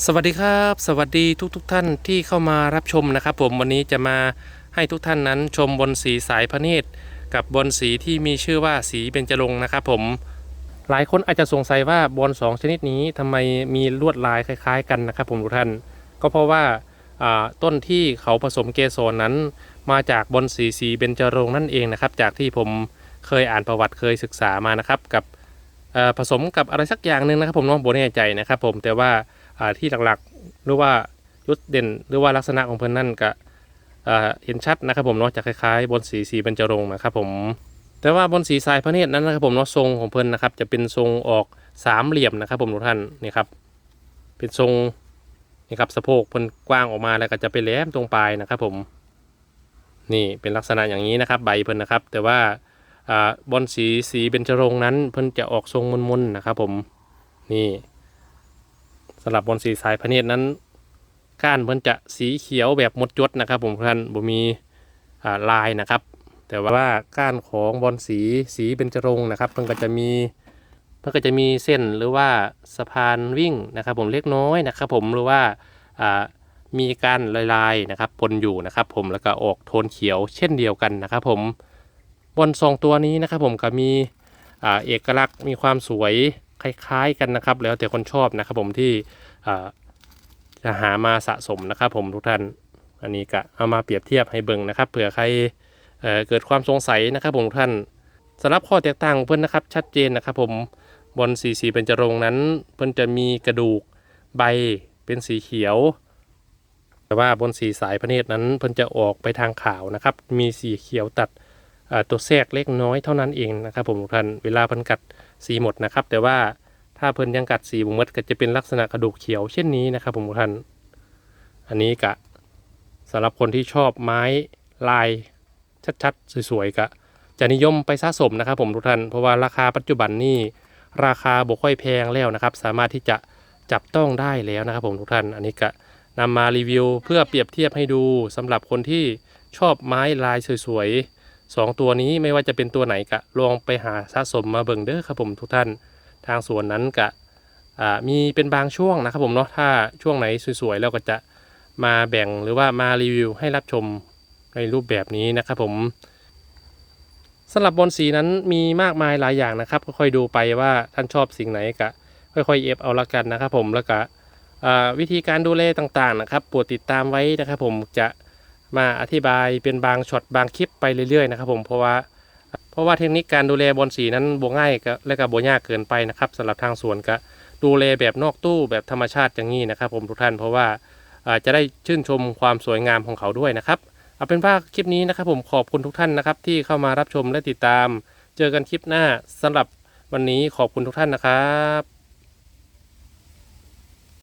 สวัสดีครับ สวัสดีทุกทกๆท่านที่เข้ามารับชมนะครับ ผมวันนี้จะมาให้ทุกท่านนั้นชมบนสีสายพระเนตรกับบนสีที่มีชื่อว่าสีเบญจรงค์นะครับผมหลายคนอาจจะสงสัยว่าบอลสองชนิดนี้ทำไมมีลวดลายคล้าย ๆ กันนะครับ ผมทุกท่าน ก็เพราะว่าต้นที่เขาผสมเกสรนั้น มาจากบอลสีสีเบญจรงค์นั่นเองนะครับ จากที่ผมเคยอ่านประวัติเคยศึกษามานะครับ กับผสมกับอะไรสักอย่างหนึ่งนะครับ ผมน้องโบแน่ใจนะครับ ผมแต่ว่า ที่หลักๆ หรือว่าจุดเด่นหรือว่าลักษณะของเพิ่นนั่นก็เห็นชัดนะครับผมเนาะจะคล้าย ๆ บนสีสีบรรจรงค์นะครับผมแต่ว่าบนสีทรายพระเนตรนั้นนะครับผมเนาะทรงของเพิ่นนะครับจะเป็นทรงออกสามเหลี่ยมนะครับผมทุกท่านนี่ครับเป็นทรงนี่ครับสะโพกเพิ่นกว้างออกมาแล้วก็จะไปแหลมตรงปลายนะครับผมนี่เป็นลักษณะอย่างนี้นะครับใบเพิ่นนะครับ แต่ว่าอ่าบนสีสีเบญจรงค์นั้นเพิ่นจะออกทรงมนๆนะครับผมนี่ สำหรับบนสีสายพระเนตรนั้น ก้านเพิ่นจะสีเขียวแบบหมดจดนะครับ ผมท่านบ่มีลายนะครับ แต่ว่าก้านของบอลสีสีเบญจรงนะครับเพิ่นก็จะมีเพิ่นก็จะมีเส้นหรือว่าสะพานวิ่งนะครับ ผมเล็กน้อยนะครับ ผมหรือว่ามีการลายๆนะครับปนอยู่นะครับ ผมแล้วก็ออกโทนเขียวเช่นเดียวกันนะครับ ผมบอลสองตัวนี้นะครับ ผมก็มีเอกลักษณ์มีความสวย คล้ายๆกันนะครับ แล้วแต่คนชอบนะครับผมที่จะหามาสะสมนะครับ ผมทุกท่านอันนี้ก็เอามาเปรียบเทียบให้เบิ่งนะครับเผื่อใครเเกิดความสงสัยนะครับผมทุกท่านสำหรับข้อแตกต่างเพิ่นนะครับ ชัดเจนนะครับ ผมบนสีสีเป็นจรงนั้น เพิ่นจะมีกระดูกใบเป็นสีเขียว แต่ว่าบนสีสายพระเนตรนั้น เพิ่นจะออกไปทางขาวนะครับ มีสีเขียวตัด ตัวแทรกเล็กน้อยเท่านั้นเองนะครับผมทุกท่านเวลาเพิ่นกัดสีหมดนะครับ แต่ว่าถ้าเพิ่นยังกัดสีบุมดก็จะเป็นลักษณะกระดูกเขียวเช่นนี้นะครับผมทุกท่านอันนี้กะสำหรับคนที่ชอบไม้ลายชัดๆสวยๆกะจะนิยมไปสะสมนะครับผมทุกท่านเพราะว่าราคาปัจจุบันนี่ราคาบ่ค่อยแพงแล้วนะครับ สามารถที่จะจับต้องได้แล้วนะครับผมทุกท่าน อันนี้กะนำมารีวิวเพื่อเปรียบเทียบให้ดูสำหรับคนที่ชอบไม้ลายสวยๆ สองตัวนี้ไม่ว่าจะเป็นตัวไหนกะลองไปหาสะสมมาเบิ่งเด้อครับผมทุกท่านทางสวนนั้นกะมีเป็นบางช่วงนะครับผมเนาะถ้าช่วงไหนสวยๆแล้วก็จะมาแบ่งหรือว่ามารีวิวให้รับชมในรูปแบบนี้นะครับผมสำหรับบอลสีนั้นมีมากมายหลายอย่างนะครับค่อยๆดูไปว่าท่านชอบสิ่งไหนกะค่อยๆเอฟเอาละกันนะครับผมแล้วก็วิธีการดูแลต่างๆนะครับโปรดติดตามไว้นะครับผมจะ มาอธิบายเป็นบางช็อตบางคลิปไปเรื่อยๆนะครับผมเพราะว่าเพราะว่าเทคนิคการดูแลบอลสีนั้นบ่ง่ายก็และก็บ่ยากเกินไปนะครับสำหรับทางสวนก็ดูแลแบบนอกตู้แบบธรรมชาติอย่างนี้นะครับ ผมทุกท่านเพราะว่าอ่าจะได้ชื่นชมความสวยงามของเขาด้วยนะครับเอาเป็นว่าคลิปนี้นะครับ ผมขอบคุณทุกท่านนะครับ ที่เข้ามารับชมและติดตาม เจอกันคลิปหน้าสำหรับวันนี้ขอบคุณทุกท่านนะครับ